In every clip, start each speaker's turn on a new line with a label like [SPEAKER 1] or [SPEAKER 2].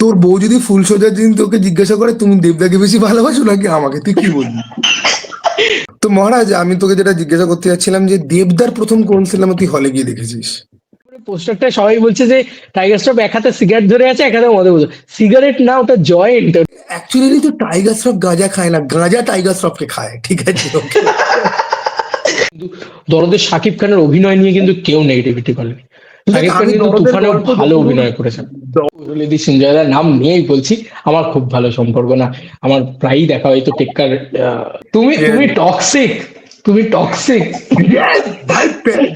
[SPEAKER 1] তোর বউ যদি ফুল সোজার দিন তোকে জিজ্ঞাসা করে তুমি দেবদাকে বেশি ভালোবাসো নাকি আমাকে? তুই কি বলবি? তো মহারাজ আমি তোকে যেটা জিজ্ঞাসা করতে যাচ্ছিলাম যে দেবদার প্রথম কোন সিনেমা তুই হলে গিয়ে দেখেছিস?
[SPEAKER 2] পোস্টারটা সবাই বলছে যে টাইগার শ্রফ এক হাতে সিগারেট ধরে আছে এক হাতে মদে বলছে সিগারেট না ওটা জয়েন্ট
[SPEAKER 1] অ্যাকচুয়ালি তো টাইগার শ্রফ গাঁজা খায় না গাঁজা টাইগার শ্রফকে খায় ঠিক আছে?
[SPEAKER 2] দরদের শাকিব খানের অভিনয় নিয়ে কিন্তু কেউ নেগেটিভিটি বলেনি শাকিব খান কিন্তু তুফানেও ভালো অভিনয় করেছেন। রুলিদি সিনজয়দার নাম নিয়েই বলছি আমার খুব ভালো সম্পর্ক না আমার প্রায়ই দেখা হয়তো টেক্কার তুমি তুমি টক্সিক তুমি টক্সিক
[SPEAKER 1] ভাই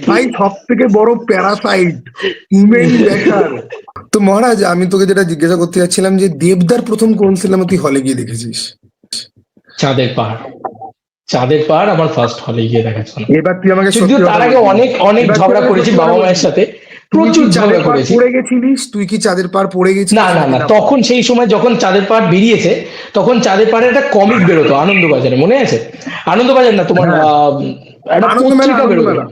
[SPEAKER 1] ভাই সব থেকে বড় প্যারাসাইট উমেন বেকার তো মহারাজ আমি তোকে যেটা জিজ্ঞাসা করতে যাচ্ছিলাম যে দেবদার প্রথম কোন সিনেমা তুই হলে গিয়ে দেখেছিস?
[SPEAKER 2] চাঁদের পাহাড়। চাঁদের পাহাড় আমার ফার্স্ট হলে গিয়ে দেখাচ্ছিল
[SPEAKER 1] এবার তুই আমাকে
[SPEAKER 2] তার আগে অনেক অনেক ঝগড়া করেছি বাবা মায়ের সাথে। প্রচুর
[SPEAKER 1] চাঁদের
[SPEAKER 2] ঝগড়া
[SPEAKER 1] পাড় গেছিলিস তুই কি চাঁদের পাড় পড়ে গেছিলিস?
[SPEAKER 2] না না না তখন সেই সময় যখন চাঁদের পাহাড় বেরিয়েছে তখন চাঁদের পাহাড়ে একটা কমিক বেরোতো আনন্দবাজারে মনে আছে? আনন্দবাজার না তোমার
[SPEAKER 1] হ্যাঁ।
[SPEAKER 2] একটা পত্রিকা বেরোতো।
[SPEAKER 1] আনন্দমেলা।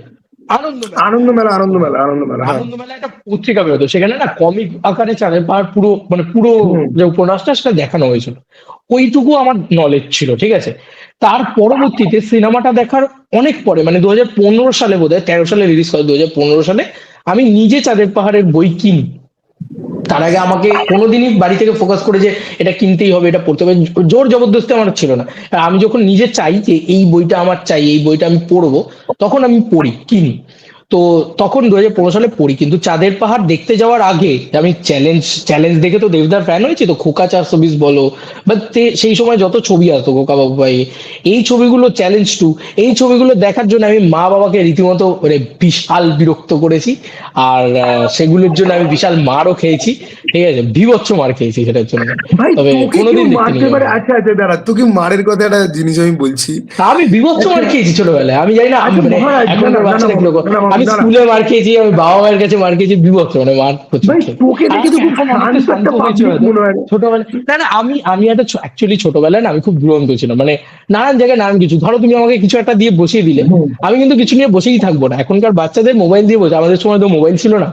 [SPEAKER 2] আনন্দমেলা।
[SPEAKER 1] আনন্দ মেলা আনন্দ মেলা আনন্দ মেলা হ্যাঁ
[SPEAKER 2] একটা পত্রিকা বেরোতো সেখানে না কমিক আকারে চাঁদের পাহাড় পুরো মানে পুরো যে উপন্যাসটা সেটা দেখানো হয়েছিল ওইটুকু আমার নলেজ ছিল ঠিক আছে? তার পরবর্তীতে সিনেমাটা দেখার অনেক পরে মানে দু পনেরো সালে বোধ হয় তেরো সালে রিলিজ করে দু পনেরো সালে আমি নিজে চাঁদের পাহাড়ের বই কিনি। তার আগে আমাকে কোনোদিনই বাড়ি থেকে ফোকাস করে যে এটা কিনতেই হবে, এটা পড়তে হবে। জোর জবরদস্তি আমার ছিল না। আমি যখন নিজে চাই যে এই বইটা আমার চাই, এই বইটা আমি পড়ব, তখন আমি পড়ি, কিনি। তো তখন দু হাজার পনেরো সালে পড়ি কিন্তু চাঁদের পাহাড় দেখতে যাওয়ার আগে আমি চ্যালেঞ্জ চ্যালেঞ্জ দেখে তো দেবদার ফ্যান হয়েছি তো খোকা চারশো বিশ বলো বা সেই সময় যত ছবি আসতো খোকা বাবু ভাই এই ছবিগুলো চ্যালেঞ্জ টু এই ছবিগুলো দেখার জন্য আমি মা বাবাকে রীতিমতো মানে বিশাল বিরক্ত করেছি আর সেগুলোর জন্য আমি বিশাল মারও খেয়েছি ঠিক আছে বিভৎস মার খেয়েছি সেটার জন্য। তবে কোনোদিন।
[SPEAKER 1] আচ্ছা আচ্ছা দাঁড়া তোকে মারের কথা একটা জিনিস আমি বলছি।
[SPEAKER 2] আমি বিভৎস মার খেয়েছি ছোটবেলায় আমি জানি না আমি আমি। স্কুলে মার খেয়েছি আমি বাবা মায়ের কাছে মার খেয়েছি বিভৎস মানে মার
[SPEAKER 1] তোকে দেখে তো
[SPEAKER 2] না না আমি আমি একটা অ্যাকচুয়ালি ছোটবেলায় না আমি খুব দুরন্ত ছিলাম। মানে নানান জায়গায় নানান কিছু। ধরো তুমি আমাকে কিছু একটা দিয়ে বসিয়ে দিলে আমি কিন্তু কিছু নিয়ে বসেই থাকব না। এখনকার বাচ্চাদের মোবাইল দিয়ে বসে আমাদের সময় তো মোবাইল ছিল না।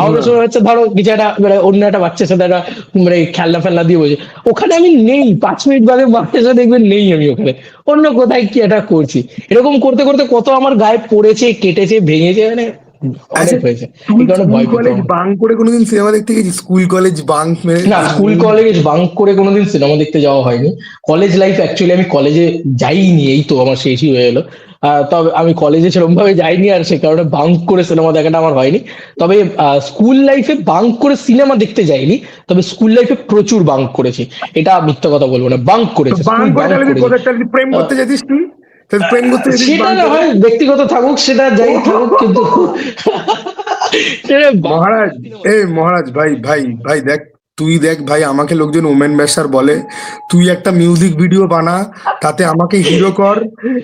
[SPEAKER 2] আমাদের সময় হচ্ছে ধরো কিছু একটা মানে অন্য একটা বাচ্চার সাথে একটা মানে খেলনা ফেলনা দিয়ে বসে। ওখানে আমি নেই পাঁচ মিনিট বাদে বাচ্চার সাথে দেখবেন নেই আমি ওখানে। অন্য কোথায় কি এটা করছি? এরকম করতে করতে কত আমার গায়ে পড়েছে, কেটেছে, ভেঙেছে মানে
[SPEAKER 1] আচ্ছা, স্কুল কলেজ বাং করে কোনোদিন সিনেমা দেখতে গেছিস? স্কুল কলেজ বাং
[SPEAKER 2] না স্কুল কলেজ বাঙ্ক করে কোনোদিন সিনেমা দেখতে যাওয়া হয়নি। কলেজ লাইফ অ্যাকচুয়ালি আমি কলেজে যাইনি এই তো আমার শেষই হয়ে আহ, তবে আমি কলেজে সেরকম ভাবে যাইনি আর সে কারণে বাঙ্ক করে সিনেমা দেখাটা আমার হয়নি। তবে স্কুল লাইফে বাঙ্ক করে সিনেমা দেখতে যাইনি তবে স্কুল লাইফে প্রচুর বাঙ্ক করেছি। এটা মিথ্যা কথা বলব না বাঙ্ক করেছি
[SPEAKER 1] প্রেম করতে যেতিস তুই? প্রেম
[SPEAKER 2] সেটা? হয় ব্যক্তিগত থাকুক সেটা যাই থাকুক কিন্তু
[SPEAKER 1] মহারাজ এ মহারাজ ভাই ভাই ভাই দেখ তুই দেখ ভাই আমাকে লোকজন ওমেন ব্যাসার বলে তুই একটা মিউজিক ভিডিও বানা তাতে আমাকে হিরো কর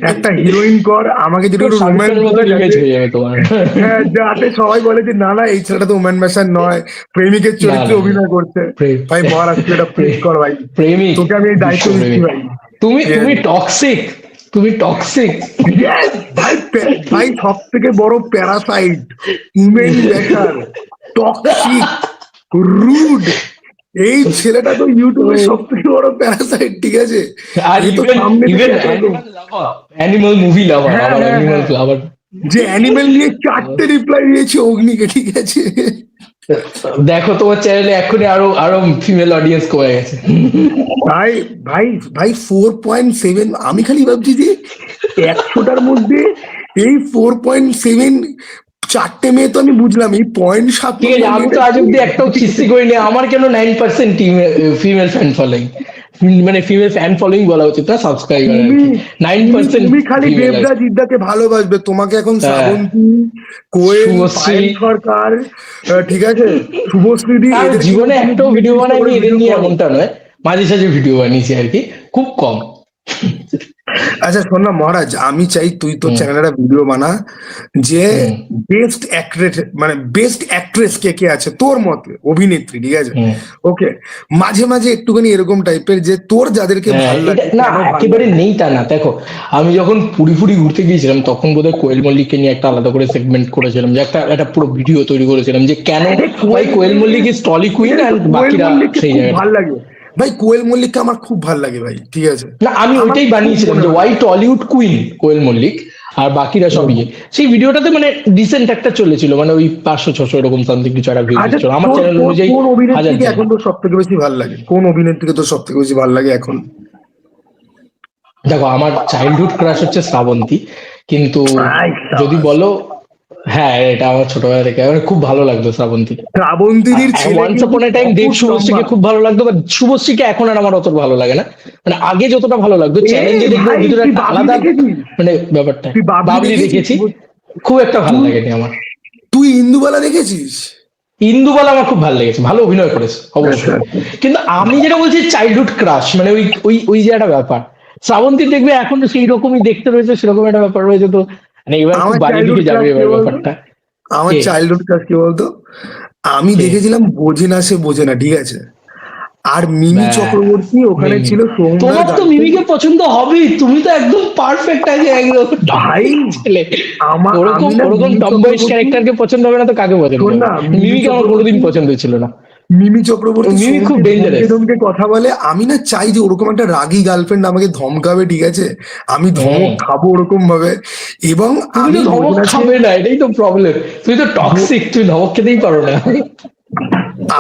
[SPEAKER 1] একটা হিরোইন কর আমাকে রোম্যান্স
[SPEAKER 2] image হয়ে
[SPEAKER 1] যাতে সবাই বলে যে না না এই ছেলেটা তো ওমেন ব্যাসার নয় প্রেমিকের চরিত্রে। অভিনয় করছে। ভাই মহারাজ তুই এটা প্রেস কর ভাই।
[SPEAKER 2] প্রেমিক।
[SPEAKER 1] তোকে আমি এই দায়িত্ব দিচ্ছি ভাই।
[SPEAKER 2] তুমি তুমি টক্সিক তুমি টক্সিক
[SPEAKER 1] ভাই ভাই সব থেকে বড় প্যারাসাইট উমেন বেকার টক্সিক রুড এই ছেলেটা তো ইউটিউবের সব থেকে বড় প্যারাসাইট ঠিক আছে?
[SPEAKER 2] আর। Animal movie lover animal. Lover
[SPEAKER 1] যে অ্যানিমেল নিয়ে চারটে রিপ্লাই দিয়েছে অগ্নিকে ঠিক আছে?
[SPEAKER 2] দেখো তোমার চ্যানেলে এখনই আরও আরও ফিমেল অডিয়েন্স কমে গেছে।
[SPEAKER 1] ভাই ভাই ভাই ফোর পয়েন্ট সেভেন আমি খালি ভাবছি যে একশোটার মধ্যে এই ফোর পয়েন্ট সেভেন চারটে মেয়ে তো আমি বুঝলাম এই পয়েন্ট সাত
[SPEAKER 2] ঠিক আছে আমি তো আজ অব্দি একটাও খিস্তি করিনি আমার কেন nine percent female fan following মানে ফিমেল ফ্যান ফলোইং বলা উচিত না সাবস্ক্রাইবার নাইন পার্সেন্ট
[SPEAKER 1] তুমি খালি দেবদা জিদ্দাকে ভালোবাসবে তোমাকে এখন
[SPEAKER 2] হ্যাঁ।
[SPEAKER 1] শ্রাবন্তী কোয়েল। পায়েল সরকার ঠিক আছে? শুভশ্রী দি
[SPEAKER 2] জীবনে একটাও ভিডিও বানাইনি এদের নিয়ে এমনটা নয় মাঝে সাঝে ভিডিও বানিয়েছি আর কি খুব কম।
[SPEAKER 1] আচ্ছা শোন না মহারাজ আমি চাই তুই তোর
[SPEAKER 2] হুম।
[SPEAKER 1] চ্যানেলে ভিডিও বানা যে বেস্ট অ্যাক্ট্রেস মানে বেস্ট অ্যাক্ট্রেস কে কে আছে তোর মতে অভিনেত্রী ঠিক আছে? ওকে মাঝে মাঝে একটুখানি এরকম টাইপের যে তোর যাদেরকে
[SPEAKER 2] হ্যাঁ,
[SPEAKER 1] ভালো লাগে
[SPEAKER 2] না একেবারে নেই তা না। দেখো আমি যখন পুরি পুরি ঘুরতে গিয়েছিলাম তখন বোধহয় কোয়েল মল্লিককে নিয়ে একটা আলাদা করে সেগমেন্ট করেছিলাম যে একটা একটা পুরো ভিডিও তৈরি করেছিলাম যে কেন কোয়েল মল্লিক ইজ টলি কুইন আর বাকিরা সেই জায়গায়
[SPEAKER 1] ভালো লাগে। ভাই কোয়েল মল্লিককে আমার খুব ভালো লাগে ভাই ঠিক আছে?
[SPEAKER 2] না আমি ওইটাই বানিয়েছিলাম যে
[SPEAKER 1] হয়।
[SPEAKER 2] ওয়াই টলিউড কুইন কোয়েল মল্লিক আর বাকিরা সব ইয়ে। সেই ভিডিওটাতে মানে ডিসেন্ট একটা চলেছিল মানে ওই পাঁচশো ছশো এরকম সামথিং কিছু একটা ভিউ
[SPEAKER 1] আচ্ছা
[SPEAKER 2] ছিল। আমার চ্যানেল অনুযায়ী
[SPEAKER 1] কোন অভিনেত্রীকে এখন তোর সব থেকে বেশি ভালো লাগে? কোন অভিনেত্রীকে তোর সব থেকে বেশি ভালো লাগে এখন?
[SPEAKER 2] দেখো আমার চাইল্ডহুড ক্রাশ হচ্ছে শ্রাবন্তী কিন্তু যদি বলো হ্যাঁ এটা আমার ছোটবেলা থেকে। আমার খুব ভালো লাগতো শ্রাবন্তী।
[SPEAKER 1] শ্রাবন্তীদির ছেলে
[SPEAKER 2] ওয়ান্স আপন এ টাইম দেব শুভশ্রীকে খুব ভালো লাগতো বাট শুভশ্রীকে এখন আর আমার অত ভালো লাগে না। মানে আগে যতটা ভালো লাগতো চ্যালেঞ্জে দেখব ভিতরে একটা আলাদা মানে ব্যাপারটা।
[SPEAKER 1] বাবলি
[SPEAKER 2] দেখেছি খুব একটা ভালো লাগেনি আমার।
[SPEAKER 1] তুই ইন্দুবালা দেখেছিস?
[SPEAKER 2] ইন্দুবালা আমার খুব ভালো লেগেছে ভালো অভিনয় করেছে অবশ্যই।
[SPEAKER 1] আচ্ছা।
[SPEAKER 2] কিন্তু আমি যেটা বলছি চাইল্ডহুড ক্রাশ মানে ওই ওই ওই যে একটা ব্যাপার। শ্রাবন্তী দেখবে এখন সেই রকমই দেখতে রয়েছে সেরকম একটা ব্যাপার রয়েছে তো। মানে এবার খুব
[SPEAKER 1] আমার
[SPEAKER 2] দিকে যাবে এবার ব্যাপারটা।
[SPEAKER 1] আমার চাইল্ডহুড কাজ কি বলতো? আমি দেখেছিলাম বোঝে না সে বোঝে না ঠিক আছে? আর মিমি চক্রবর্তী ওখানে ছিল
[SPEAKER 2] তোমার তো মিমিকে পছন্দ হবেই তুমি তো একদম পারফেক্ট আছে একদম।
[SPEAKER 1] ভাই,
[SPEAKER 2] ছেলে।
[SPEAKER 1] আমার-
[SPEAKER 2] ওরকম ওরকম
[SPEAKER 1] মিমি
[SPEAKER 2] টম ক্যারেক্টারকে পছন্দ হবে না তো কাকে পছন্দ
[SPEAKER 1] না, মিমি
[SPEAKER 2] মিমিকে আমার কোনোদিন পছন্দ ছিল না।
[SPEAKER 1] মিমি চক্রবর্তী
[SPEAKER 2] মিমি খুব
[SPEAKER 1] সৌম্যকে ধমকে কথা বলে আমি না চাই যে ওরকম একটা রাগী গার্লফ্রেন্ড আমাকে ধমকাবে ঠিক আছে? আমি ধমক খাব ওরকম ভাবে। এবং আমি
[SPEAKER 2] ধমক খাবে না এটাই তো প্রবলেম তুই তো টক্সিক তুই ধমক খেতেই পারো না।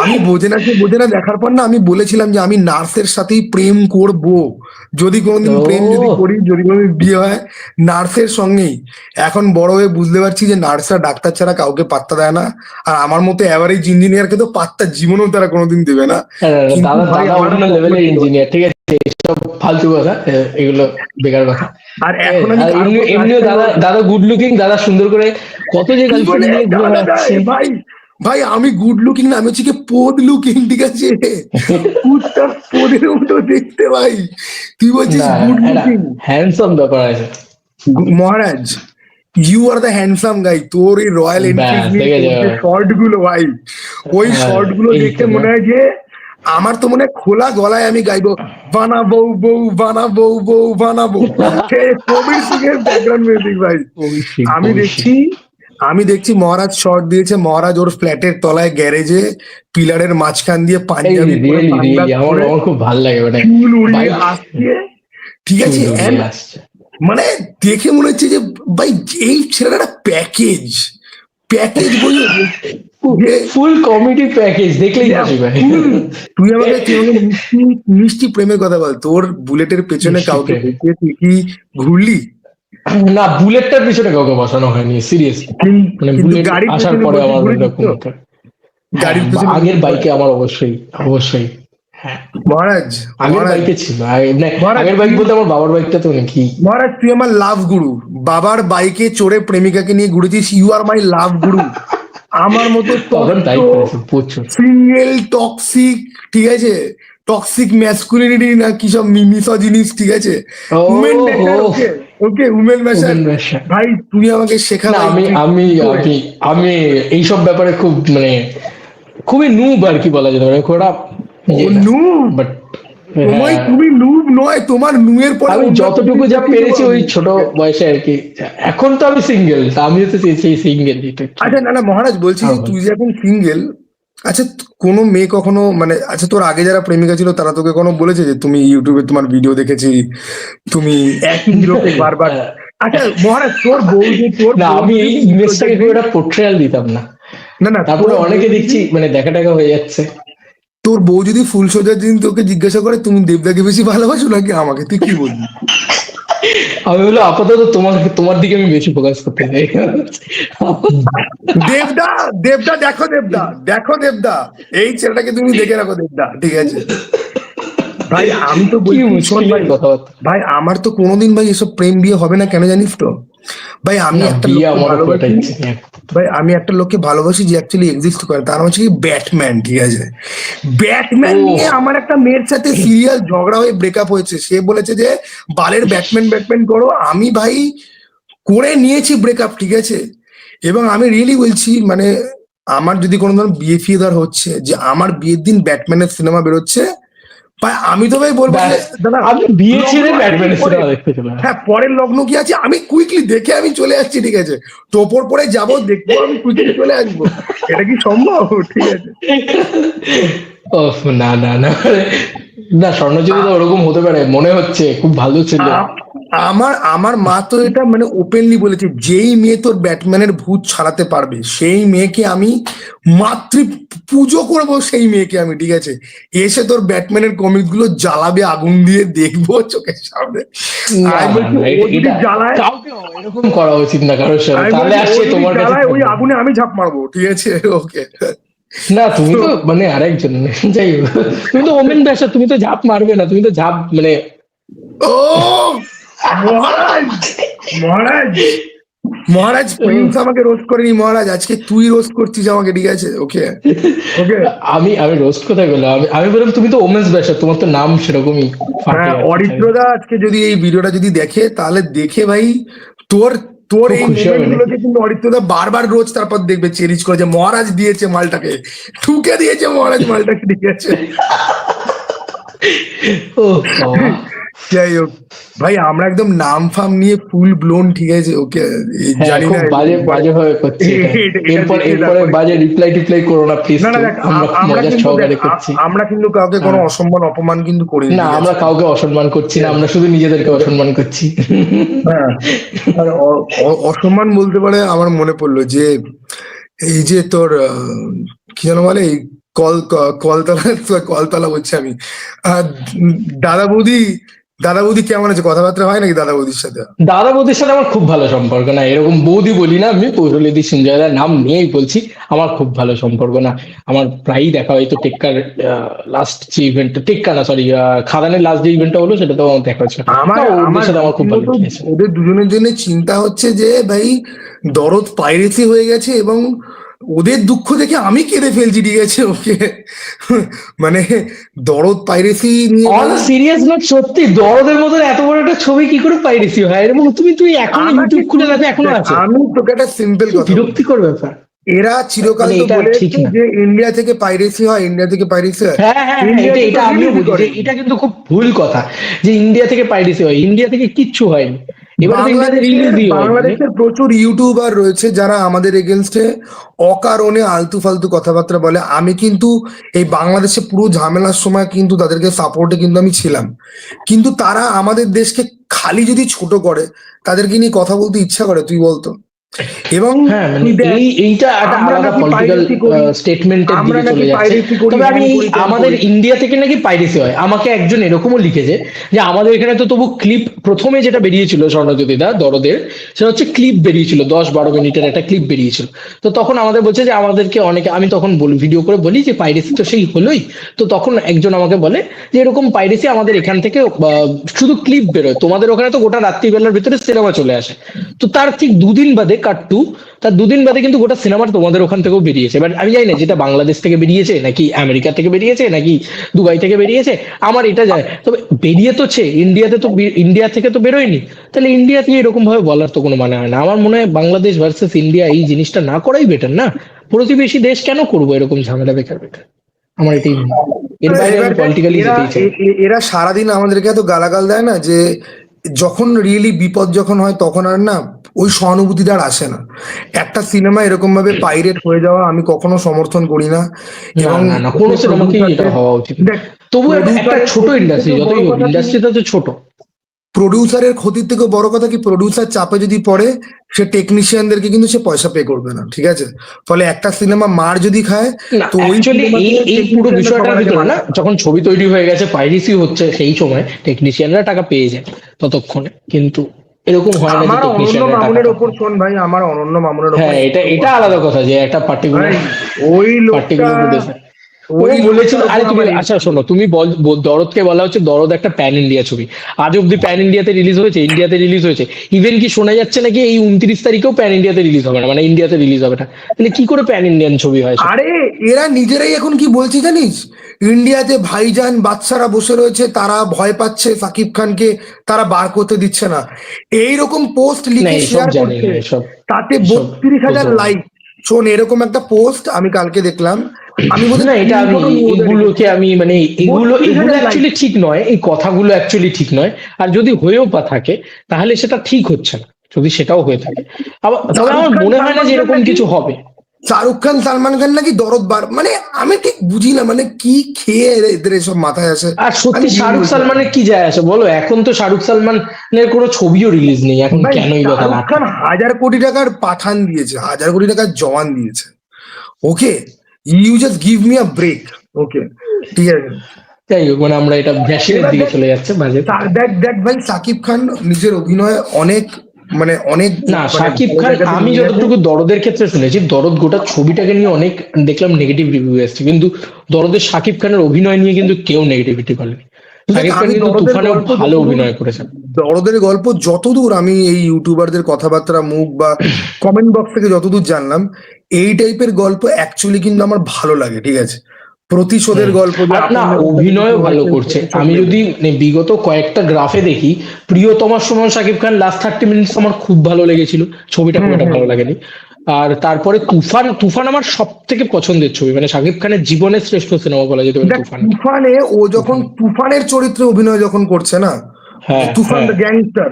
[SPEAKER 1] আমি বোঝে না বোঝে না দেখার পর না আমি বলেছিলাম যে আমি নার্সের সাথেই প্রেম করব। যদি কোনোদিন প্রেম যদি করি যদি কোনোদিন বিয়ে হয় নার্সের সঙ্গেই। এখন বড় হয়ে বুঝতে পারছি যে নার্সরা ডাক্তার ছাড়া কাউকে পাত্তা দেয় না। আর আমার মতো অ্যাভারেজ ইঞ্জিনিয়ারকে তো পাত্তা জীবনেও তারা কোনোদিন দেবে না।
[SPEAKER 2] দাদা
[SPEAKER 1] ভাই
[SPEAKER 2] দাদা
[SPEAKER 1] আমার
[SPEAKER 2] অন্য
[SPEAKER 1] পছন্দ
[SPEAKER 2] লেভেলের
[SPEAKER 1] ছিল।
[SPEAKER 2] ইঞ্জিনিয়ার ঠিক আছে এসব ফালতু কথা এগুলো বেকার কথা।
[SPEAKER 1] আর এখন কার
[SPEAKER 2] এমনি এমনিও দাদা দাদা গুড লুকিং দাদা সুন্দর করে কত যে গার্লফ্রেন্ড নিয়ে ঘুরে বেড়াচ্ছে
[SPEAKER 1] ভাই আমি গুড লুকিং না আমি হচ্ছে কি পোদ লুকিং ঠিক আছে? কুত্তার পোদের মতো দেখতে ভাই। তুই বলছিস গুড লুকিং
[SPEAKER 2] হ্যান্ডসাম ব্যাপার আছে।
[SPEAKER 1] মহারাজ you are the handsome guy তোর এই রয়্যাল এনফিল্ড। শর্টগুলো ভাই। ওই
[SPEAKER 2] হ্যাঁ, শর্টগুলো
[SPEAKER 1] দেখতে মনে হয় যে আমার তো মনে হয় খোলা গলায় আমি গাইবো। বানাবো বউ বানাবো বউ বানাবো সে কবির সিং এর ব্যাকগ্রাউন্ড মিউজিক ভাই আমি দেখছি আমি দেখছি মহারাজ শর্ট দিয়েছে মহারাজ ওর ফ্ল্যাটের তলায় গ্যারেজে পিলারের মাঝখান দিয়ে
[SPEAKER 2] এই
[SPEAKER 1] পাঞ্জাবি
[SPEAKER 2] খুব ভালো লাগে
[SPEAKER 1] ঠিক আছে। মানে দেখে মনে হচ্ছে যে ভাই এই ছেলেটা প্যাকেজ প্যাকেজ বলি
[SPEAKER 2] ফুল কমেডি প্যাকেজ দেখলেই
[SPEAKER 1] তুই আমাকে মিষ্টি মিষ্টি প্রেমের কথা বল? তোর বুলেটের পেছনে কাউকে। দেখিয়ে তুই কি? ঘুরলি?
[SPEAKER 2] না বুলেটটার পিছনে কাউকে বসানো হয়নি সিরিয়াস
[SPEAKER 1] কিন-
[SPEAKER 2] মানে বুলেট আসার পরে আমার এরকম
[SPEAKER 1] গাড়ির
[SPEAKER 2] হ্যাঁ, আগের বাইকে আমার অবশ্যই অবশ্যই। হ্যাঁ
[SPEAKER 1] মহারাজ
[SPEAKER 2] আগের বাইকে ছিল আগের বলতে আমার বাবার বাইকটা তো নাকি।
[SPEAKER 1] মহারাজ তুই আমার লাভ গুরু বাবার বাইকে চড়ে প্রেমিকাকে নিয়ে ঘুরেছিস ইউ আর মাই লাভ গুরু আমার মতো সিঙ্গেল টক্সিক ঠিক আছে? টক্সিক ম্যাসকুলিনিটি না কি সব মিমিস জিনিস ঠিক আছে? ওকে উমেন ম্যাশার ভাই তুই আমাকে শেখা
[SPEAKER 2] আমি আমি আমি আমি এইসব ব্যাপারে খুব মানে খুবই নুব আর কি বলা যেতে পারে।
[SPEAKER 1] ও noob।
[SPEAKER 2] বাট
[SPEAKER 1] তোমায় তুমি নুব নয় তোমার নুয়ের পরে
[SPEAKER 2] হ্যাঁ। আমি যতটুকু যা পেরেছি ওই ছোট বয়সে আর কি। এখন তো আমি সিঙ্গেল আমিও তো সেই- সিঙ্গেল
[SPEAKER 1] আচ্ছা না না মহারাজ বলছি
[SPEAKER 2] হ্যাঁ।
[SPEAKER 1] তুই যে এখন সিঙ্গেল আচ্ছা কোনো মেয়ে কখনো মানে আচ্ছা তোর আগে যারা প্রেমিকা ছিল তারা তোকে কোনো বলেছে যে তুমি ইউটিউবে তোমার ভিডিও দেখেছি তুমি একই হিরোকে বারবার আচ্ছা মহারাজ তোর বউ যে তোর
[SPEAKER 2] না আমি এই ইমেজটাকে খুব একটা পোর্ট্রেয়াল দিতাম না।
[SPEAKER 1] না না
[SPEAKER 2] তারপরে অনেকে দেখছি মানে দেখা টাকা হয়ে যাচ্ছে।
[SPEAKER 1] তোর বউ যদি ফুল সজ্জার দিন তোকে জিজ্ঞাসা করে তুমি দেবদাকে বেশি ভালোবাসো নাকি আমাকে? তুই কি বলবি?
[SPEAKER 2] আমি বলল আপাতত তোমার তোমার দিকে আমি বেশি ফোকাস করতে চাই।
[SPEAKER 1] দেবদা দেবদা দেখো দেবদা দেখো দেবদা। এই ছেলেটাকে তুমি দেখে রাখো দেবদা ঠিক আছে? ভাই আমি তো
[SPEAKER 2] বলি
[SPEAKER 1] বলছি ভাই আমার তো কোনোদিন ভাই এসব প্রেম বিয়ে হবে না কেন জানিস তো? ভাই আমি একটা
[SPEAKER 2] নেই।
[SPEAKER 1] ভাই আমি একটা লোককে ভালোবাসি যে অ্যাকচুয়ালি এক্সিস্ট করে। তার নাম হচ্ছে কি ব্যাটম্যান ঠিক আছে? ব্যাটম্যান নিয়ে আমার একটা মেয়ের সাথে সিরিয়াল ঝগড়া হয়ে ব্রেকআপ হয়েছে। সে বলেছে যে বালের ব্যাটম্যান ব্যাটম্যান করো। আমি ভাই করে নিয়েছি ব্রেকআপ ঠিক আছে? এবং আমি রিয়েলি বলছি মানে আমার যদি কোনো ধরনের বিয়ে ফিয়ে ধর হচ্ছে যে আমার বিয়ের দিন ব্যাটম্যানের সিনেমা বেরোচ্ছে ভাই আমি তো ভাই বলব দাদা
[SPEAKER 2] আপনি বিয়ে ছেড়ে ব্যাটম্যানের সিনেমা দেখতে চলে
[SPEAKER 1] হ্যাঁ পরের লগ্ন কি আছে? আমি কুইকলি দেখে আমি চলে আসছি ঠিক আছে? টোপর পরে যাব দেখব আমি কুইকলি চলে আসব। এটা কি সম্ভব? ঠিক আছে।
[SPEAKER 2] ওহ না না না না স্বর্ণজীবী তো ওরকম হতে পারে মনে হচ্ছে খুব ভালো ছিল।
[SPEAKER 1] আমার আমার মা তো এটা মানে ওপেনলি বলেছে যেই মেয়ে তোর ব্যাটম্যানের ভূত ছাড়াতে পারবে সেই মেয়েকে আমি মাতৃ পুজো করব সেই মেয়েকে আমি ঠিক আছে? এসে তোর ব্যাটম্যানের কমিকগুলো জ্বালাবে আগুন দিয়ে দেখব চোখের সামনে।
[SPEAKER 2] এরকম করা উচিত না কারোর সাথে। তাহলে আসছে তোমার কাছে
[SPEAKER 1] ওই আগুনে আমি ঝাঁপ মারবো ঠিক আছে? ওকে।
[SPEAKER 2] না তুমি তো মানে আরেকজন যাই তুমি তো ওমেন ব্যাসার তুমি তো ঝাঁপ মারবে না তুমি তো ঝাঁপ মানে
[SPEAKER 1] ও মহারাজ! মহারাজ! মহারাজ প্রিন্স আমাকে রোজ করেনি মহারাজ। আজকে তুই রোজ করছিস আমাকে ঠিক আছে? ওকে ওকে
[SPEAKER 2] আমি আমি রোস্ট কোথায় গেলাম আমি আমি বললাম তুমি তো ওমেন্স ব্যাসার তোমার তো নাম সেরকমই
[SPEAKER 1] হ্যাঁ। অরিত্রদা আজকে যদি এই ভিডিওটা যদি দেখে তাহলে দেখে ভাই তোর তোর এই
[SPEAKER 2] খুশি হবে
[SPEAKER 1] moment গুলোকে কিন্তু অরিত্রদা বারবার রোজ তারপর দেখবে চেরিজ করে যে মহারাজ দিয়েছে মালটাকে। ঠুকে দিয়েছে মহারাজ মালটাকে ঠিক আছে?
[SPEAKER 2] ও।
[SPEAKER 1] যাই হোক ভাই আমরা একদম নাম ফাম নিয়ে ফুল ব্লোন ঠিক আছে? ওকে
[SPEAKER 2] হ্যাঁ,
[SPEAKER 1] জানি না
[SPEAKER 2] বাজে বাজে ভাবে করছি। এরপর এরপরে বাজে রিপ্লাই টিপ্লাই করো না প্লিজ আমরা
[SPEAKER 1] কিন্তু আমরা কিন্তু কাউকে কোনো অসম্মান অপমান কিন্তু করি
[SPEAKER 2] না আমরা কাউকে অসম্মান করছি না আমরা শুধু নিজেদেরকে অসম্মান করছি।
[SPEAKER 1] হ্যাঁ আর অসম্মান বলতে পারে আমার মনে পড়ল যে এই যে তোর কি যেন বলে কল কলতলা কলতলা বলছি আমি। দাদা বৌদি দাদা বৌদি কেমন আছে কথাবার্তা হয় নাকি দাদা বৌদির সাথে?
[SPEAKER 2] দাদা বৌদির সাথে আমার খুব ভালো সম্পর্ক না এরকম বৌদি বলি না আমি পৌরলিদি সিঞ্জয়দার নাম নিয়েই বলছি আমার খুব ভালো সম্পর্ক না। আমার প্রায়ই দেখা হয়তো টেক্কার লাস্ট যে ইভেন্ট টেক্কা না সরি খাদানের লাস্ট যে ইভেন্টটা হলো সেটা তো আমার দেখা হচ্ছে।
[SPEAKER 1] আমার
[SPEAKER 2] ওদের সাথে আমার খুব ভালো
[SPEAKER 1] ওদের দুজনের জন্য চিন্তা হচ্ছে যে ভাই দরদ পাইরেসি হয়ে গেছে এবং ওদের দুঃখ দেখে আমি কেঁদে ফেলছি ঠিক আছে? ওকে। মানে দরদ পাইরেসি
[SPEAKER 2] অন সিরিয়াস নোট সত্যি দরদের মতন এত বড় একটা ছবি কি করে পাইরেছি হয়? এবং তুমি তুই
[SPEAKER 1] এখনও
[SPEAKER 2] ইউটিউব খুলে দেখো
[SPEAKER 1] এখনও
[SPEAKER 2] আছে।
[SPEAKER 1] আমি তোকে একটা সিম্পল কথা।
[SPEAKER 2] বিরক্তিকর ব্যাপার।
[SPEAKER 1] এরা চিরকাল
[SPEAKER 2] মানে
[SPEAKER 1] তো বলে। যে ইন্ডিয়া থেকে পাইরেসি হয় ইন্ডিয়া থেকে পাইরেসি হয়।
[SPEAKER 2] হ্যাঁ হ্যাঁ হ্যাঁ, এটা আমিও
[SPEAKER 1] করে।
[SPEAKER 2] এটা কিন্তু খুব ভুল কথা যে ইন্ডিয়া থেকে পাইরেসি হয় ইন্ডিয়া থেকে কিচ্ছু হয়নি।
[SPEAKER 1] বাংলাদেশের প্রচুর ইউটিউবার রয়েছে যারা আমাদের এগেনস্টে অকারণে আলতু ফালতু কথাবার্তা বলে। আমি কিন্তু এই বাংলাদেশে পুরো ঝামেলার সময় কিন্তু তাদেরকে সাপোর্টে কিন্তু আমি ছিলাম। কিন্তু তারা আমাদের দেশকে খালি যদি ছোট করে তাদেরকে নিয়ে কথা বলতে ইচ্ছা করে তুই বলতো? এবং
[SPEAKER 2] হ্যাঁ মানে এই এইটা একটা আলাদা পলিটিক্যাল স্টেটমেন্টের দিকে চলে যাচ্ছে। তবে আমি আমাদের ইন্ডিয়া থেকে নাকি পাইরেসি হয়। আমাকে একজন এরকমও লিখেছে যে আমাদের এখানে তো তবু ক্লিপ প্রথমে যেটা বেরিয়েছিল স্বর্ণজ্যোতি দা দরদের সেটা হচ্ছে ক্লিপ বেরিয়েছিল দশ বারো মিনিটের একটা ক্লিপ বেরিয়েছিল। তো তখন আমাদের বলছে যে আমাদেরকে অনেকে আমি তখন বলি ভিডিও করে বলি যে পাইরেসি তো সেই হলোই। তো তখন একজন আমাকে বলে যে এরকম পাইরেসি আমাদের এখান থেকে শুধু ক্লিপ বেরোয়। তোমাদের ওখানে তো গোটা রাত্রিবেলার ভিতরে সিনেমা চলে আসে। তো তার ঠিক দুদিন বাদে কাট টু তার দুদিন বাদে কিন্তু গোটা সিনেমার তোমাদের ওখান থেকেও বেরিয়েছে। এবার আমি জানি না যেটা বাংলাদেশ থেকে বেরিয়েছে নাকি আমেরিকা থেকে বেরিয়েছে নাকি দুবাই থেকে বেরিয়েছে আমার এটা যায়। তবে বেরিয়ে তোছে ইন্ডিয়াতে তো ইন্ডিয়া থেকে তো বেরোয়নি। তাহলে ইন্ডিয়া থেকে এরকম ভাবে বলার তো কোনো মানে হয় না। আমার মনে হয় বাংলাদেশ ভার্সেস ইন্ডিয়া এই জিনিসটা না করাই বেটার না? প্রতিবেশী দেশ কেন করব এরকম ঝামেলা বেকার বেকার? আমার এটাই। এর বাইরে আমি পলিটিক্যালি চাই।
[SPEAKER 1] এরা সারাদিন আমাদেরকে এত গালাগাল দেয় না যে যখন রিয়েলি বিপদ যখন হয় তখন আর না ওই সহানুভূতিটা আর আসে না। একটা সিনেমা এরকম ভাবে পাইরেট হয়ে যাওয়া আমি কখনো সমর্থন করি না।
[SPEAKER 2] না কোনো সিনেমাকেই এটা হওয়া উচিত তবু একটা ছোট ইন্ডাস্ট্রি যতই ইন্ডাস্ট্রিটা তো ছোট।
[SPEAKER 1] প্রডিউসারের ক্ষতির থেকে বড় কথা কি প্রডিউসার চাপে যদি পড়ে সে টেকনিশিয়ানদেরকে কিন্তু সে পয়সা পে করবে না ঠিক আছে? ফলে একটা সিনেমা মার যদি খায় তো ওই
[SPEAKER 2] এই পুরো বিষয়টার ভিতরে না যখন ছবি তৈরি হয়ে গেছে পাইরেসি হচ্ছে সেই সময় টেকনিশিয়ানরা টাকা পেয়ে যায় ততক্ষণে। কিন্তু এরকম হয় না
[SPEAKER 1] অনন্য মামুনের ওপর শোন ভাই আমার অনন্য মামুনের ওপর
[SPEAKER 2] হ্যাঁ এটা এটা আলাদা কথা যে একটা পার্টিকুলার
[SPEAKER 1] ওই লোকটা ওই
[SPEAKER 2] বলেছিল আরে তুমি আচ্ছা শোনো তুমি দরদকে বলা হচ্ছে দরদ একটা প্যান ইন্ডিয়া ছবি। আজ অব্দি প্যান ইন্ডিয়াতে রিলিজ হয়েছে ইন্ডিয়াতে রিলিজ হয়েছে। ইভেন কি শোনা যাচ্ছে নাকি এই উনত্রিশ তারিখেও প্যান ইন্ডিয়াতে রিলিজ হবে না মানে ইন্ডিয়াতে রিলিজ হবে না। তাহলে কি করে প্যান ইন্ডিয়ান ছবি হয়
[SPEAKER 1] আরে এরা নিজেরাই এখন কি বলছে জানিস? ইন্ডিয়াতে ভাইজান বাচ্চারা বসে রয়েছে তারা ভয় পাচ্ছে সাকিব খানকে তারা বার করতে দিচ্ছে না। এইরকম পোস্ট লিখে শেয়ার করছে। তাতে বত্রিশ হাজার লাইক শোন এরকম একটা পোস্ট আমি কালকে দেখলাম। আমি বোধহয়
[SPEAKER 2] না এটা আমি এগুলোকে আমি মানে এগুলো এগুলো অ্যাকচুয়ালি ঠিক নয় এই কথাগুলো অ্যাকচুয়ালি ঠিক নয়। আর যদি হয়েও বা থাকে তাহলে সেটা ঠিক হচ্ছে না। যদি সেটাও হয়ে থাকে আবার তবে আমার মনে হয় না যে এরকম কিছু হবে।
[SPEAKER 1] শাহরুখ খান সালমান খান নাকি দরদ বার মানে আমি ঠিক বুঝি না মানে কি খেয়ে এদের এসব মাথায় আসে?
[SPEAKER 2] আর সত্যি শাহরুখ সালমানের কি যায় আসে বলো? এখন তো শাহরুখ সালমানের কোনো ছবিও রিলিজ নেই এখন কেনই বা
[SPEAKER 1] শাহরুখ খান হাজার কোটি টাকার পাঠান দিয়েছে হাজার কোটি টাকার জওয়ান দিয়েছে। Okay you just give me a break okay ঠিক আছে
[SPEAKER 2] যাই হোক মানে আমরা এটা দিকে চলে যাচ্ছে
[SPEAKER 1] ভাই সাকিব খান নিজের অভিনয় অনেক মানে অনেক
[SPEAKER 2] না
[SPEAKER 1] মানে
[SPEAKER 2] খান আমি যতটুকু দরদের ক্ষেত্রে শুনেছি দরদ গোটা ছবিটাকে নিয়ে অনেক দেখলাম নেগেটিভ রিভিউ কিন্তু দরদের খানের অভিনয় নিয়ে কিন্তু কেউ নেগেটিভিটি বলেনি ভালো অভিনয় করেছেন।
[SPEAKER 1] দরদের গল্প যতদূর আমি এই ইউটিউবারদের কথাবার্তা মুখ বা কমেন্ট বক্স থেকে যতদূর জানলাম এই টাইপের গল্প অ্যাকচুয়ালি কিন্তু আমার ভালো লাগে ঠিক আছে? প্রতিশোধের গল্প
[SPEAKER 2] না অভিনয় ভালো করছে। আমি যদি মানে বিগত কয়েকটা গ্রাফে দেখি প্রিয়তমার সময় Shakib Khan last thirty minutes আমার খুব ভালো লেগেছিল। ছবিটা খুব একটা ভালো লাগেনি। আর তারপরে তুফান তুফান আমার সব থেকে পছন্দের ছবি। মানে শাকিব খানের জীবনের শ্রেষ্ঠ সিনেমা বলা যেতে পারে তুফান
[SPEAKER 1] তুফানে ও যখন তুফানের চরিত্রে অভিনয় যখন করছে না
[SPEAKER 2] হ্যাঁ
[SPEAKER 1] তুফান। দ্য গ্যাংস্টার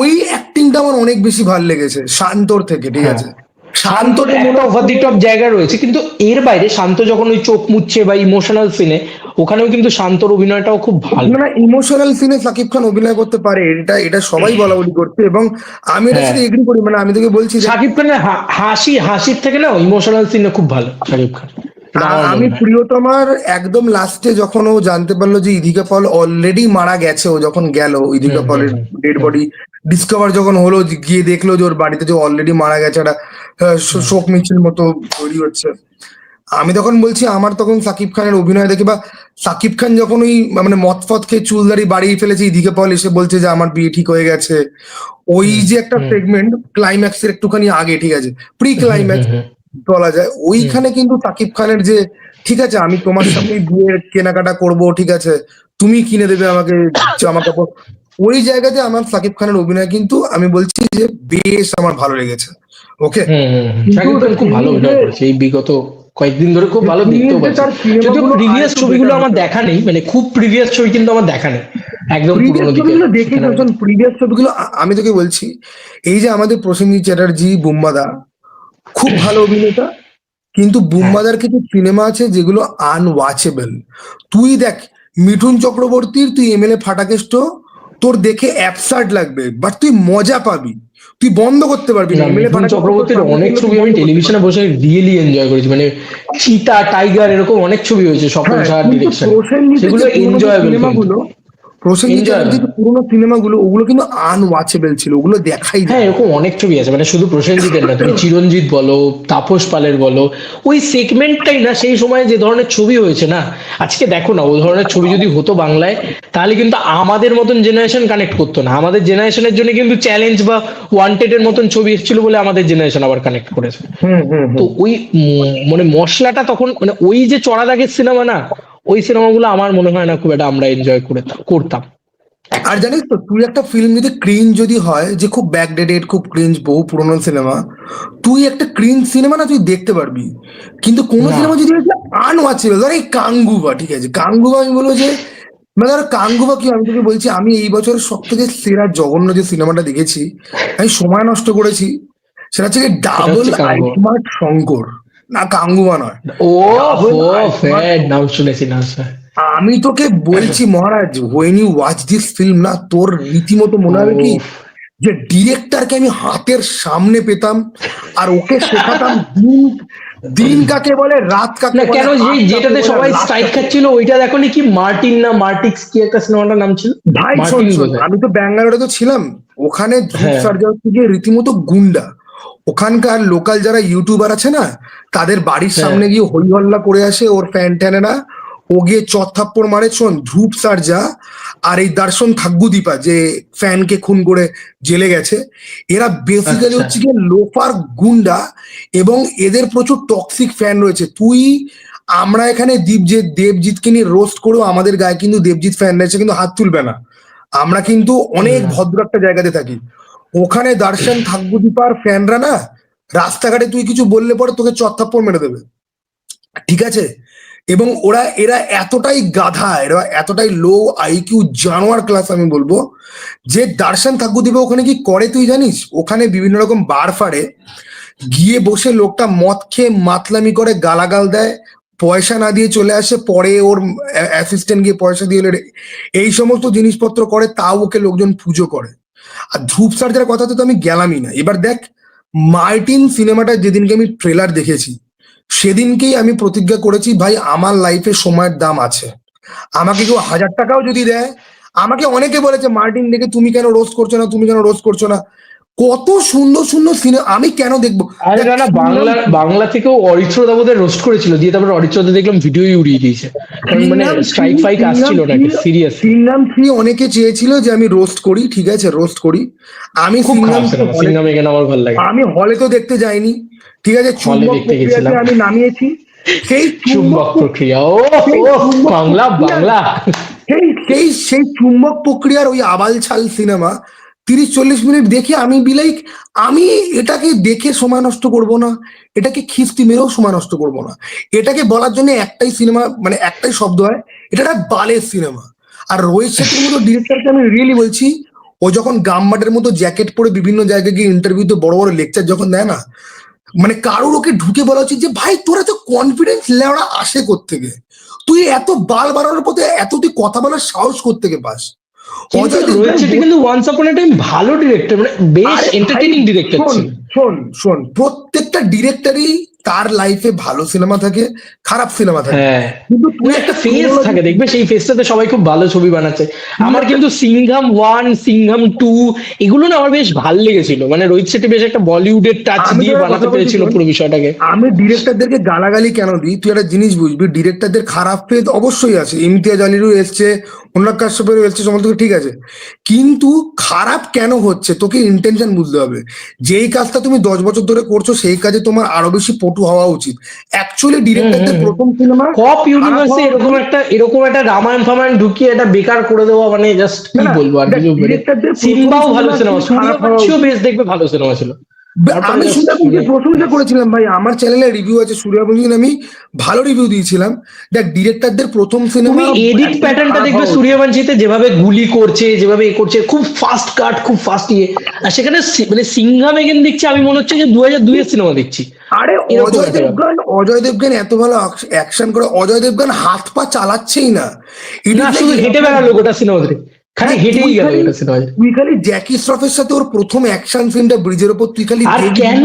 [SPEAKER 1] ওই অ্যাক্টিংটা আমার অনেক বেশি ভালো লেগেছে শান্তর থেকে ঠিক
[SPEAKER 2] হ্যাঁ।
[SPEAKER 1] আছে?
[SPEAKER 2] শান্তর মোটা ওভার দি টপ জায়গা রয়েছে কিন্তু এর বাইরে শান্ত যখন ওই চোখ মুচ্ছে বা ইমোশনাল সিনে ওখানেও কিন্তু শান্তর অভিনয়টাও খুব ভালো
[SPEAKER 1] না ইমোশনাল সিনে সাকিব খান অভিনয় করতে পারে এটা এটা সবাই বলা বলি করছে এবং আমি এটা
[SPEAKER 2] হ্যাঁ।
[SPEAKER 1] সাথে এগ্রি করি মানে আমি তোকে বলছি সাকিব
[SPEAKER 2] শাকিব খানের হাসি হাসির থেকে না ইমোশনাল সিনে খুব ভালো শাকিব খান মনে
[SPEAKER 1] আমি। প্রিয়তমার একদম লাস্টে যখন ও জানতে পারল যে ইদিকা পল অলরেডি মারা গেছে ও যখন গেল ইদিকা পলের ডেড বডি ডিসকভার যখন হলো গিয়ে দেখল যে ওর বাড়িতে যে অলরেডি মারা গেছে একটা শোক মিছিল মতো তৈরি হচ্ছে। আমি তখন বলছি আমার তখন সাকিব খানের অভিনয় দেখে বা সাকিব খান যখন ওই মানে মদ ফদ খেয়ে চুলদারি বাড়িয়ে ফেলেছে ইদিকে পল এসে বলছে যে আমার বিয়ে ঠিক হয়ে গেছে। ওই যে একটা। সেগমেন্ট ক্লাইম্যাক্সের একটুখানি আগে ঠিক আছে? প্রি ক্লাইম্যাক্স বলা যায়। ওইখানে কিন্তু সাকিব খানের যে ঠিক আছে আমি তোমার সামনে বিয়ের কেনাকাটা করব ঠিক আছে তুমি কিনে দেবে আমাকে জামা কাপড়। ওই জায়গাতে আমার সাকিব খানের অভিনয় কিন্তু আমি বলছি যে বেশ আমার ভালো লেগেছে। ওকে?
[SPEAKER 2] খুব ভালো অভিনয় করেছে এই বিগত কয়েকদিন ধরে খুব ভালো দেখতেও পাচ্ছি যদিও প্রিভিয়াস ছবিগুলো আমার দেখা নেই মানে খুব প্রিভিয়াস ছবি কিন্তু আমার দেখা নেই। একদম
[SPEAKER 1] ছবিগুলো দেখে প্রিভিয়াস ছবিগুলো আমি তোকে বলছি এই যে আমাদের প্রসেনজিৎ চ্যাটার্জি বুম্বাদা খুব ভালো অভিনেতা কিন্তু বুম্বাদার কিছু সিনেমা আছে যেগুলো আনওয়াচেবল তুই দেখ মিঠুন চক্রবর্তীর তুই এমএলএ ফাটাকেষ্ট তোর দেখে অ্যাবসার্ড লাগবে বাট তুই মজা পাবি। তুই বন্ধ করতে পারবি না এমএলএ
[SPEAKER 2] মিঠুন চক্রবর্তীর অনেক ছবি আমি টেলিভিশনে বসে রিয়েলি এনজয় করেছি মানে চিতা টাইগার এরকম অনেক ছবি হয়েছে সকল সাহার ডিরেকশন সেগুলো এনজয়েবল
[SPEAKER 1] সিনেমাগুলো প্রসেনজিৎ পুরোনো সিনেমাগুলো ওগুলো কিন্তু আনওয়াচেবল ছিল ওগুলো দেখাই
[SPEAKER 2] হ্যাঁ এরকম অনেক ছবি আছে মানে শুধু প্রসেনজিতের না তুমি চিরঞ্জিত বলো তাপস পালের বলো ওই সেগমেন্টটাই না সেই সময় যে ধরনের ছবি হয়েছে না আজকে দেখো না ও ধরনের ছবি যদি হতো বাংলায় তাহলে কিন্তু আমাদের মতন জেনারেশন কানেক্ট করতো না। আমাদের জেনারেশনের জন্য কিন্তু চ্যালেঞ্জ বা ওয়ান্টেড এর মতন ছবি এসেছিল বলে আমাদের জেনারেশন আবার কানেক্ট করেছে। তো ওই মানে মশলাটা তখন মানে ওই যে চড়া দাগের সিনেমা না ওই সিনেমাগুলো আমার মনে হয় না খুব একটা আমরা এনজয় করে করতাম।
[SPEAKER 1] আর জানিস তো তুই একটা ফিল্ম যদি ক্রিন যদি হয় যে খুব ব্যাকডেটেড খুব ক্রিঞ্জ বহু পুরোনো সিনেমা তুই একটা ক্রিন সিনেমা না তুই দেখতে পারবি। কিন্তু কোন সিনেমা যদি আনওয়াচেবল ধর এই কাঙ্গুবা ঠিক আছে? কাঙ্গুবা আমি বলব যে মানে ধর কাঙ্গুবা কি আমি তোকে বলছি আমি এই বছর সব থেকে সেরা জঘন্য যে সিনেমাটা দেখেছি আমি সময় নষ্ট করেছি সেটা হচ্ছে ডাবল আইসমার্ট শঙ্কর। না কাঙ্গুবা নয়
[SPEAKER 2] ও ফ্যান নাম শুনেছি নাম
[SPEAKER 1] আমি তোকে বলছি মহারাজ when you watch this film না তোর রীতিমতো মনে হবে কি। যে ডিরেক্টরকে আমি হাতের সামনে পেতাম আর ওকে শেখাতাম দিন দিন কাকে বলে রাত কাকে
[SPEAKER 2] না
[SPEAKER 1] বলে,
[SPEAKER 2] কেন যে যেটাতে সবাই স্ট্রাইক খাচ্ছিল ওইটা দেখো কি মার্টিন না মার্টিক্স কি একটা সিনেমাটার নাম ছিল
[SPEAKER 1] ভাই। আমি তো ব্যাঙ্গালোরে তো ছিলাম ওখানে
[SPEAKER 2] হ্যাঁ।
[SPEAKER 1] সার্জার থেকে রীতিমতো গুন্ডা ওখানকার লোকাল যারা ইউটিউবার আছে না তাদের বাড়ির
[SPEAKER 2] হ্যাঁ।
[SPEAKER 1] সামনে গিয়ে হই হল্লা করে আসে ওর ফ্যান ট্যানেরা ও গিয়ে চত্থাপ্পর মারে শোন ধ্রুব সারজা আর এই দর্শন থাগ্গুদীপা যে ফ্যানকে খুন করে জেলে গেছে এরা বেসিক্যালি
[SPEAKER 2] আচ্ছা।
[SPEAKER 1] হচ্ছে গিয়ে লোফার গুন্ডা এবং এদের প্রচুর টক্সিক ফ্যান রয়েছে। তুই আমরা এখানে দীপ যে দেবজিৎকে নিয়ে রোস্ট করেও আমাদের গায়ে কিন্তু দেবজিৎ ফ্যান রয়েছে কিন্তু হাত তুলবে না। আমরা কিন্তু অনেক ভদ্র একটা জায়গাতে থাকি। ওখানে দর্শন থাকবুদীপার ফ্যানরা না, রাস্তাঘাটে তুই কিছু বললে পরে তোকে চত্থাপ্পড় মেরে দেবে। ঠিক আছে? এবং ওরা, এরা এতটাই গাধা, এরা এতটাই লো আইকিউ জানোয়ার ক্লাস আমি বলব, যে দর্শন থাকবুদীপা ওখানে কি করে তুই জানিস? ওখানে বিভিন্ন রকম বার ফাড়ে, গিয়ে বসে লোকটা মদ খেয়ে মাতলামি করে, গালাগাল দেয়, পয়সা না দিয়ে চলে আসে, পরে ওর অ্যাসিস্ট্যান্ট গিয়ে পয়সা দিয়ে এই সমস্ত জিনিসপত্র করে, তাও ওকে লোকজন পুজো করে। আর ধ্রুব সার্জার কথাতে তো আমি গেলামই না। এবার দেখ, মার্টিন সিনেমাটা যেদিনকে আমি ট্রেলার দেখেছি, সেদিনকেই আমি প্রতিজ্ঞা করেছি, ভাই, আমার লাইফে সময়ের দাম আছে। আমাকে কেউ হাজার টাকাও যদি দেয়, আমাকে অনেকে বলেছে, মার্টিন, দেখে তুমি কেন রোস্ট করছ না? তুমি কেন রোস্ট করছ না? কত সুন্দর সুন্দর সিনেমা আমি কেন দেখব?
[SPEAKER 2] আরে না না বাংলা বাংলা থেকেও অরিত্র দাবোদের রোস্ট করেছিল দিয়ে তারপরে অরিত্রদা দেখলাম ভিডিও উড়িয়ে দিয়েছে। মানে স্ট্রাইক ফাইক আসছিল
[SPEAKER 1] three-
[SPEAKER 2] সিরিয়াস
[SPEAKER 1] সিংহাম থ্রি অনেকে চেয়েছিল যে আমি রোস্ট করি ঠিক আছে রোস্ট করি। আমি
[SPEAKER 2] খুব সিনেমা এখানে আমার ভালো লাগে?
[SPEAKER 1] আমি হলে তো দেখতে যাইনি ঠিক আছে চুম্বক
[SPEAKER 2] দেখতে গেছিলাম।
[SPEAKER 1] আমি নামিয়েছি। সেই
[SPEAKER 2] চুম্বক প্রক্রিয়া ও বাংলা বাংলা।
[SPEAKER 1] সেই সেই চুম্বক প্রক্রিয়ার ওই আবাল ছাল সিনেমা তিরিশ চল্লিশ মিনিট দেখে আমি বিলাইক আমি এটাকে দেখে সময় নষ্ট করব না, এটাকে খিস্তি মেরেও সময় নষ্ট করব না। এটাকে বলার জন্য একটাই সিনেমা মানে একটাই শব্দ হয়, এটা একটা বালের সিনেমা আর রোহিত শেট্টির মতো ডিরেক্টরকে আমি রিয়েলি বলছি, ও যখন গামবাটের মতো জ্যাকেট পরে বিভিন্ন জায়গায় গিয়ে ইন্টারভিউতে বড় বড় লেকচার যখন দেয় না মানে কারোর ওকে ঢুকে বলা উচিত যে, ভাই, তোরা তো কনফিডেন্স লেওয়া আসে থেকে তুই এত বাল বাড়ানোর পথে এত তুই কথা বলার সাহস থেকে পাস?
[SPEAKER 2] কিন্তু রোহিত
[SPEAKER 1] দেবগন
[SPEAKER 2] কিন্তু ওয়ান্স আপন টাইম ভালো ডিরেক্টর মানে বেশ এন্টারটেইনিং ডিরেক্টর
[SPEAKER 1] শোন
[SPEAKER 2] ছিল
[SPEAKER 1] শোন শোন প্রত্যেকটা ডিরেক্টরই তার লাইফে ভালো সিনেমা থাকে খারাপ সিনেমা থাকে।
[SPEAKER 2] হ্যাঁ।
[SPEAKER 1] কিন্তু তুই
[SPEAKER 2] একটা
[SPEAKER 1] chronology-
[SPEAKER 2] থাকে দেখবে। সেই ফেজটাতে সবাই খুব ভালো ছবি বানাচ্ছে। আমার কিন্তু সিংহাম ওয়ান সিংহাম টু এগুলো না আমার বেশ ভালো লেগেছিল। মানে রোহিত শেট্টি বেশ একটা বলিউডের টাচ দিয়ে বানাতে পেরেছিল পুরো বিষয়টাকে।
[SPEAKER 1] আমি ডিরেক্টরদেরকে গালাগালি কেন দিই? তুই একটা জিনিস বুঝবি ডিরেক্টরদের খারাপ ফেজ অবশ্যই আছে। ইমতিয়াজ আলীরও এসছে অনুরাগ কাশ্যপেরও এসছে সমস্ত কিছু ঠিক আছে। কিন্তু খারাপ কেন হচ্ছে? তোকে ইন্টেনশন বুঝতে হবে। যেই কাজটা তুমি দশ বছর ধরে করছ সেই কাজে তোমার আরও বেশি পটু হওয়া উচিত। অ্যাকচুয়ালি ডিরেক্টরদের। প্রথম সিনেমা
[SPEAKER 2] কপ ইউনিভার্সে এরকম একটা এরকম একটা রামায়ণ ফামায়ণ ঢুকিয়ে এটা বেকার করে দেওয়া মানে জাস্ট কি বলব আর কিছু সিম্বাও ভালো সিনেমা বেশ দেখবে ভালো সিনেমা ছিল।
[SPEAKER 1] আমি সূর্যবংশী
[SPEAKER 2] মানে-
[SPEAKER 1] প্রশংসা করেছিলাম ভাই। আমার চ্যানেলে রিভিউ আছে সূর্যবংশী আমি ভালো রিভিউ দিয়েছিলাম। দেখ ডিরেক্টরদের প্রথম সিনেমা
[SPEAKER 2] তুমি এডিট প্যাটার্নটা দেখবে সূর্যবংশীতে যেভাবে গুলি করছে যেভাবে এ করছে খুব ফাস্ট কাট খুব ফাস্ট ইয়ে। আর সেখানে মানে সিংহাম এগেন দেখছি আমি মনে হচ্ছে যে দু হাজার দুইয়ের সিনেমা দেখছি।
[SPEAKER 1] আরে অজয় দেবগান অজয় দেবগান এত ভালো অ্যাকশন করে অজয় দেবগান হাত পা চালাচ্ছেই না। is
[SPEAKER 2] শুধু হেঁটে বেড়ালো গোটা সিনেমাতে খালি হেঁটেই গেল গোটা সিনেমা
[SPEAKER 1] তুই খালি জ্যাকি শ্রফের সাথে ওর প্রথম অ্যাকশন সিনটা ব্রিজের ওপর তুই খালি
[SPEAKER 2] আর কেন?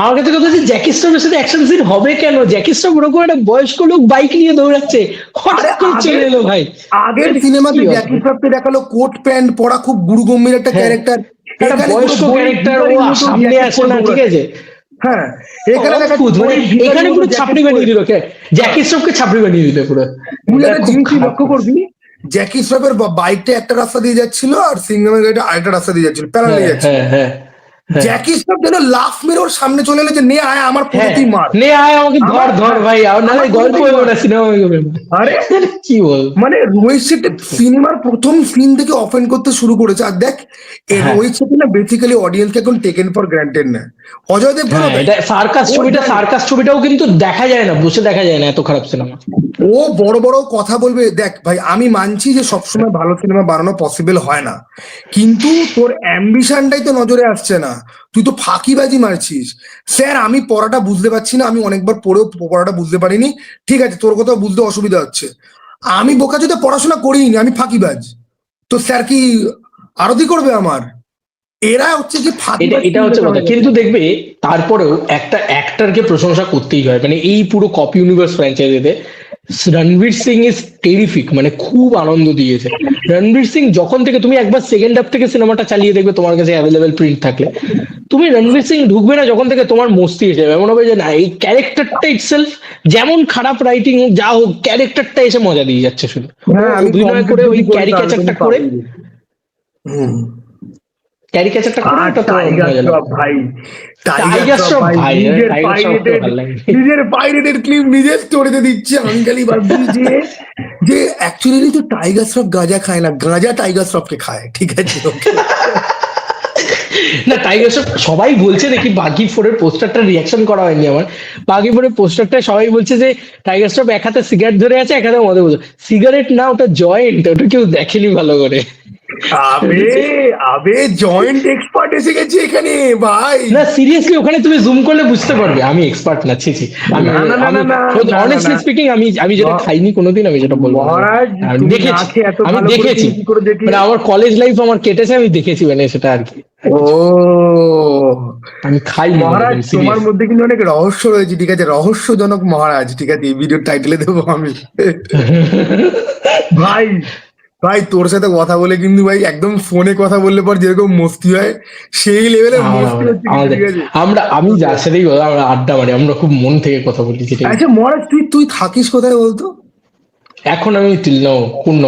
[SPEAKER 2] আমার কাছে কথা হচ্ছে জ্যাকি স্ট্রফের সাথে অ্যাকশন সিন হবে কেন? জ্যাকি স্ট্রফ ওরকম একটা বয়স্ক লোক বাইক নিয়ে দৌড়াচ্ছে। হঠাৎ করে চলে এলো ভাই।
[SPEAKER 1] আগের সিনেমাতে জ্যাকি শ্রফকে দেখাল কোট প্যান্ট পরা খুব গুরু গম্ভীর একটা। ক্যারেক্টার
[SPEAKER 2] একটা বয়স্ক ক্যারেক্টার ও সামনে আসে না ঠিক আছে।
[SPEAKER 1] হ্যাঁ এখানে
[SPEAKER 2] মানে এখানে পুরো ছাপড়ি বানিয়ে দিল কে জ্যাকি স্ট্রফকে ছাপড়ি বানিয়ে দিল পুরো।
[SPEAKER 1] তুই
[SPEAKER 2] এটা
[SPEAKER 1] একটা জিনিস লক্ষ্য করবি? জ্যাকি শ্রফের বাইকটা একটা রাস্তা দিয়ে যাচ্ছিল আর সিংহামের গাড়িটা আরেকটা রাস্তা দিয়ে যাচ্ছিল প্যারাল
[SPEAKER 2] হ্যাঁ
[SPEAKER 1] যাচ্ছিল।
[SPEAKER 2] হ্যাঁ হ্যাঁ হ্যাঁ।
[SPEAKER 1] জ্যাকি শ্রফ যেন লাফ মেরে ওর সামনে চলে এলো যে নে আয় আমার
[SPEAKER 2] হ্যাঁ
[SPEAKER 1] প্রতি মার।
[SPEAKER 2] নে আয় আমাকে ধর ধর ভাই আর
[SPEAKER 1] আমার
[SPEAKER 2] গল্প হবে না সিনেমা হবে।
[SPEAKER 1] আরে
[SPEAKER 2] কি বল?
[SPEAKER 1] মানে রোহিত শেট্টি সিনেমার প্রথম সিন থেকে অফেন্ড করতে শুরু করেছে। আর দেখ এই
[SPEAKER 2] হ্যাঁ।
[SPEAKER 1] রোহিত শেট্টি না বেসিক্যালি অডিয়েন্সকে এখন টেকেন ফর গ্রান্টেড না। অজয় দেব
[SPEAKER 2] হ্যাঁ এটা সার্কাস ছবিটা সার্কাস ছবিটাও কিন্তু দেখা যায় না বসে দেখা যায় না এত খারাপ সিনেমা
[SPEAKER 1] ও বড় বড় কথা বলবে, দেখ ভাই, আমি মানছি যে সবসময় ভালো সিনেমা বানানো পসিবল হয় না। কিন্তু তোর অ্যাম্বিশনটাই তো নজরে আসছে না। তুই তো ফাঁকিবাজি মারছিস। স্যার, আমি পড়াটা বুঝতে পারছি না, আমি অনেকবার পড়েও পড়াটা বুঝতে পারিনি। ঠিক আছে, তোর কোথাও বুঝতে অসুবিধা হচ্ছে। আমি বোকাচোতে পড়াশোনা করিনি, আমি ফাঁকিবাজ। তো স্যার কি আরতি করবে আমার? এরা হচ্ছে যে
[SPEAKER 2] এটা এটা হচ্ছে কথা। কিন্তু দেখবে, তারপরেও একটা অ্যাক্টরকে প্রশংসা করতেই হয়। মানে এই পুরো কপি ইউনিভার্স ফ্র্যাঞ্চাইজিতে রণবীর সিং ইজ টেরিফিক মানে খুব আনন্দ দিয়েছে। রণবীর সিং যখন থেকে তুমি একবার সেকেন্ড হাফ থেকে সিনেমাটা চালিয়ে দেখবে তোমার কাছে অ্যাভেলেবেল প্রিন্ট থাকলে। তুমি রণবীর সিং ঢুকবে না যখন থেকে তোমার মস্তি এসে যাবে। এমন হবে যে না এই ক্যারেক্টারটা ইটসেলফ যেমন খারাপ রাইটিং যা হোক ক্যারেক্টারটা এসে মজা দিয়ে যাচ্ছে শুধু।
[SPEAKER 1] হ্যাঁ
[SPEAKER 2] অভিনয় করে ওই ক্যারিকেচারটা করে
[SPEAKER 1] হুম।
[SPEAKER 2] ক্যারিকেচারটা করে ওটা তোমার
[SPEAKER 1] টাইগার
[SPEAKER 2] মজা লাগে
[SPEAKER 1] শ্রফ ভাই
[SPEAKER 2] টাইগার শ্রফ ভাই,
[SPEAKER 1] নিজের
[SPEAKER 2] টাইগার শ্রফকে
[SPEAKER 1] পাইরেটেড নিজের পাইরেটেড ক্লিপ স্টোরিতে দিচ্ছে আঙ্কেলি যে যে অ্যাকচুয়ালি তো টাইগার শ্রফ গাঁজা খায় না গাঁজা টাইগার শ্রফকে খায় ঠিক আছে
[SPEAKER 2] না টাইগার শ্রফ সবাই বলছে দেখি বাকি ফোরের পোস্টারটা রিয়াকশন করা হয়নি আমার। বাকি ফোরের পোস্টারটা সবাই বলছে যে টাইগার শ্রফ এক হাতে সিগারেট ধরে আছে এক হাতে মদে বলছে সিগারেট না ওটা জয়েন্ট ওটা কেউ দেখেনি ভালো করে।
[SPEAKER 1] আবে আবে জয়েন্ট এক্সপার্ট এসে গেছে এখানে ভাই।
[SPEAKER 2] না সিরিয়াসলি ওখানে তুমি জুম করলে বুঝতে পারবে। আমি এক্সপার্ট না ছি ছি। আমি অনেস্টলি স্পিকিং আমি আমি যেটা খাইনি কোনোদিন আমি যেটা বলব। দেখেছি। আমি দেখেছি। মানে আমার কলেজ লাইফ আমার কেটেছে আমি দেখেছি মানে সেটা আর কি।
[SPEAKER 1] ও।
[SPEAKER 2] আমি খাই
[SPEAKER 1] মহারাজ তোমার মধ্যে কিন্তু অনেক রহস্য রয়েছে ঠিক আছে? রহস্যজনক মহারাজ ঠিক আছে? এই ভিডিওর টাইটেলে দেবো আমি। ভাই ভাই তোর সাথে কথা বলে কিন্তু ভাই একদম ফোনে কথা বললে পর যেরকম মস্তি হয় সেই লেভেলে
[SPEAKER 2] আমরা আমি যার সাথেই আমরা আড্ডা মারি আমরা খুব মন থেকে কথা বলি
[SPEAKER 1] আচ্ছা মরা তুই তুই থাকিস কোথায় বলতো?
[SPEAKER 2] এখন আমি তিল পূর্ণ